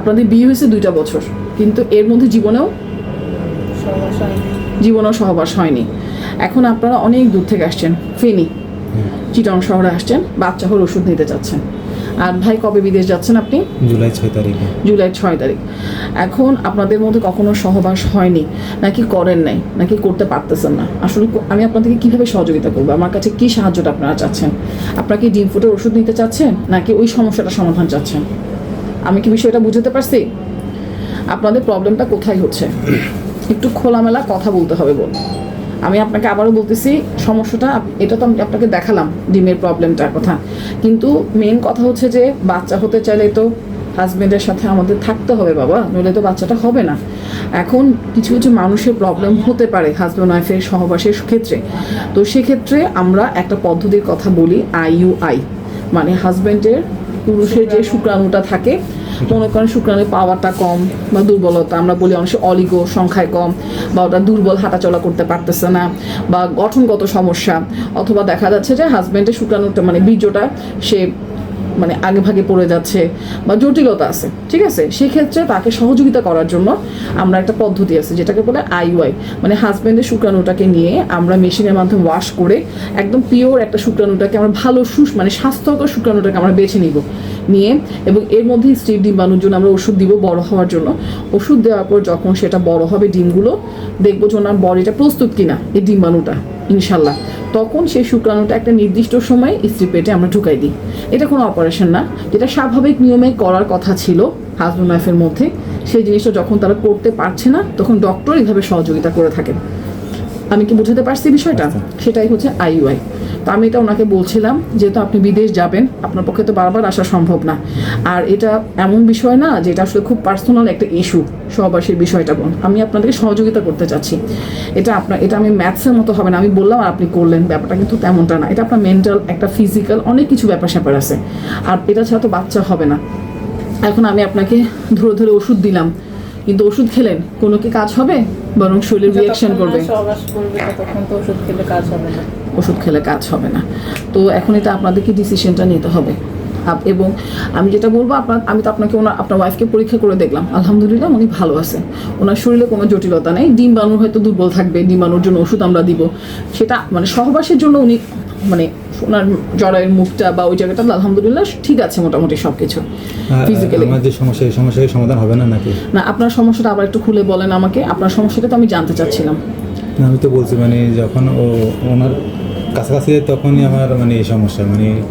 আপনাদের বিয়ে হয়েছে দুইটা বছর কিন্তু এর মধ্যে জীবনেও। জীবনেও সহবাস হয়নি। এখন আপনারা অনেক দূর থেকে আসছেন ফেনি চিটং শহরে আসছেন বাচ্চা হওয়ার ওষুধ নিতে চাচ্ছেন আর ভাই কবে বিদেশ যাচ্ছেন আপনি? জুলাই ছয় তারিখ। জুলাই ছয় তারিখ। এখন আপনাদের মধ্যে কখনো সহবাস হয়নি নাকি করেন নাই নাকি করতে পারতেছেন না? আসলে আমি আপনাদেরকে কীভাবে সহযোগিতা করব? আমার কাছে কি সাহায্যটা আপনারা চাচ্ছেন? আপনারা কি ডিম ফুটের ওষুধ নিতে চাচ্ছেন নাকি ওই সমস্যাটা সমাধান চাচ্ছেন? আমি কি বিষয়টা বুঝতে পারছি? আপনাদের প্রবলেমটা কোথায় হচ্ছে? একটু খোলামেলা কথা বলতে হবে বল আমি আপনাকে আবারও বলতেছি, সমস্যাটা এটা তো আমি আপনাকে দেখালাম, ডিমের প্রবলেমটার কথা। কিন্তু মেন কথা হচ্ছে যে, বাচ্চা হতে চাইলে তো হাজবেন্ডের সাথে আমাদের থাকতে হবে বাবা, নইলে তো বাচ্চাটা হবে না। এখন কিছু কিছু মানুষের প্রবলেম হতে পারে হাজব্যান্ড ওয়াইফের সহবাসের ক্ষেত্রে। তো সেক্ষেত্রে আমরা একটা পদ্ধতির কথা বলি আইইউআই মানে হাজবেন্ডের পুরুষের যে শুক্রাণুটা থাকে মনে করেন শুক্রাণুর পাওয়ারটা কম বা দুর্বলতা, আমরা বলি অনেক অলিগো সংখ্যায় কম বা ওটা দুর্বল হাঁটাচলা করতে পারতেছে না বা গঠনগত সমস্যা। অথবা দেখা যাচ্ছে যে হাজব্যান্ডের শুক্রাণুটা মানে বীর্যটা সে মানে আগে ভাগে পড়ে যাচ্ছে বা জটিলতা আছে, ঠিক আছে? সেক্ষেত্রে তাকে সহযোগিতা করার জন্য আমরা একটা পদ্ধতি আছে, যেটাকে বলে আইওয়াই মানে হাজব্যান্ডের শুক্রাণুটাকে নিয়ে আমরা মেশিনের মাধ্যমে ওয়াশ করে একদম পিওর একটা শুক্রাণুটাকে, আমরা ভালো সুস মানে স্বাস্থ্যকর শুক্রাণুটাকে আমরা বেছে নিব। নিয়ে এবং এর মধ্যে স্ত্রীর ডিম্বাণুর জন্য আমরা ওষুধ দিব বড় হওয়ার জন্য। ওষুধ দেওয়ার পর যখন সেটা বড় হবে ডিমগুলো, দেখব যে ওনার বডিটা প্রস্তুত কিনা, এই ডিম্বাণুটা, ইনশাল্লাহ। তখন সেই শুক্রাণুটা একটা নির্দিষ্ট সময়ে স্ত্রী পেটে আমরা ঢুকাই দিই। এটা কোনো অপারেশন না। যেটা স্বাভাবিক নিয়মে করার কথা ছিল হাজব্যান্ড ওয়াইফের মধ্যে। সেই জিনিসটা যখন তারা করতে পারছে না, তখন ডক্টর এইভাবে সহযোগিতা করে থাকেন। আমি কি বুঝতে পারছি বিষয়টা? সেটাই হচ্ছে আইইউআই। তো আমি এটা ওনাকে বলছিলাম যেহেতু আপনি বিদেশ যাবেন আপনার পক্ষে তো বারবার আসা সম্ভব না। আর এটা এমন বিষয় না যে এটা আসলে খুব পার্সোনাল একটা ইস্যু সহবাসীর বিষয়টা বোন আমি আপনাদেরকে সহযোগিতা করতে চাচ্ছি। এটা আপনার এটা আমি ম্যাথসের মতো হবে না। আমি বললাম আর আপনি করলেন ব্যাপারটা কিন্তু তেমনটা না। এটা আপনার মেন্টাল একটা ফিজিক্যাল অনেক কিছু ব্যাপার স্যাপার আছে। আর এটা ছাড়া তো বাচ্চা হবে না। এখন আমি আপনাকে ধরে ধরে ওষুধ দিলাম। কিন্তু ওষুধ খেলেন কোনো কি কাজ হবে? বরং শরীর রিয়াকশন করবে। ওষুধ খেলে কাজ হবে না। ওষুধ খেলে কাজ হবে না। তো এখন এটা আপনাদেরকে ডিসিশনটা নিতে হবে। এবং আমি যেটা বলব আপনার আমি তো আপনাকে ওনার আপনার ওয়াইফকে পরীক্ষা করে দেখলাম। আলহামদুলিল্লাহ উনি ভালো আছেন ওনার শরীরে কোনো জটিলতা নেই। ডিম বানুর হয়তো দুর্বল থাকবে। ডিম বানুর জন্য ওষুধ আমরা দিব। সেটা মানে সহবাসের জন্য উনি মানে ওনার জরায়ের মুখটা বা ওই জায়গাটা আলহামদুলিল্লাহ ঠিক আছে মোটামুটি সব কিছু ফিজিক্যালি আমার যে সমস্যা এই সমস্যার সমাধান হবে না নাকি? না আপনার সমস্যাটা আবার একটু খুলে বলেন আমাকে। আপনার সমস্যাটা তো আমি জানতে চাচ্ছিলাম। আমি তো বলছি মানে যখন ও ওনার কাছাকাছি তখনই আমার মানে এই সমস্যা মানে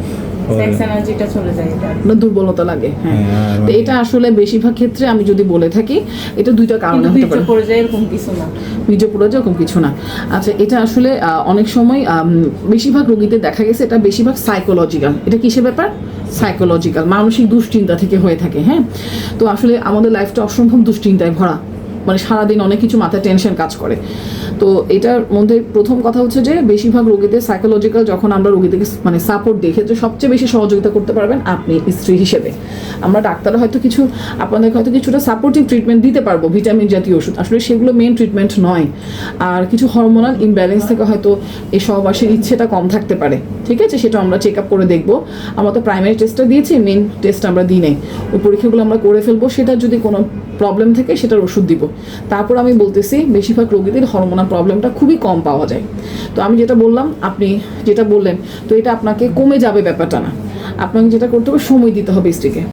সেক্স এনার্জিটা চলে যায় এটা। দুর্বলতা লাগে হ্যাঁ। হ্যাঁ, তো মানে- এটা আসলে বেশিরভাগ ক্ষেত্রে আমি যদি বলে থাকি এটা দুইটা কারণে হতে বীর্য পারে। পড়ে যায় এরকম কিছু না। বীর্য পুরো এরকম কিছু না। আচ্ছা এটা আসলে অনেক সময় বেশিরভাগ রোগীদের দেখা গেছে এটা বেশিরভাগ সাইকোলজিক্যাল এটা কিসের ব্যাপার? সাইকোলজিক্যাল মানসিক দুশ্চিন্তা থেকে হয়ে থাকে হ্যাঁ। তো আসলে আমাদের লাইফটা অসম্ভব দুশ্চিন্তায় ভরা। মানে সারাদিন অনেক কিছু মাথায় টেনশন কাজ করে। তো এটার মধ্যে প্রথম কথা হচ্ছে যে বেশিরভাগ রোগীদের সাইকোলজিক্যাল যখন আমরা রোগীদেরকে মানে সাপোর্ট দিই, ক্ষেত্রে সবচেয়ে বেশি সহযোগিতা করতে পারবেন আপনি স্ত্রী হিসেবে। আমরা ডাক্তাররা হয়তো কিছু আপনাদের হয়তো কিছুটা সাপোর্টিভ ট্রিটমেন্ট দিতে পারব ভিটামিন জাতীয় ওষুধ। আসলে সেগুলো মেন ট্রিটমেন্ট নয়। আর কিছু হরমোনাল ইমব্যালেন্স থেকে হয়তো এই সহবাসের ইচ্ছেটা কম থাকতে পারে। ঠিক আছে? সেটা আমরা চেক আপ করে দেখব। আমরা তো প্রাইমারি টেস্টটা দিয়েছি মেন টেস্ট আমরা দিই নাই। ওই পরীক্ষাগুলো আমরা করে ফেলব, সেটা যদি কোনো প্রবলেম থাকে, সেটার ওষুধ দিব। তারপর আমি বলতেছি, বেশিরভাগ রোগীদের হরমোনাল প্রবলেমটা খুবই কম পাওয়া যায়। তো আমি যেটা বললাম, আপনি যেটা বললেন, তো এটা আপনাকে কমে যাবে ব্যাপারটা না। আপনাকে যেটা করতে হবে, সময় দিতে হবে স্ত্রীকে।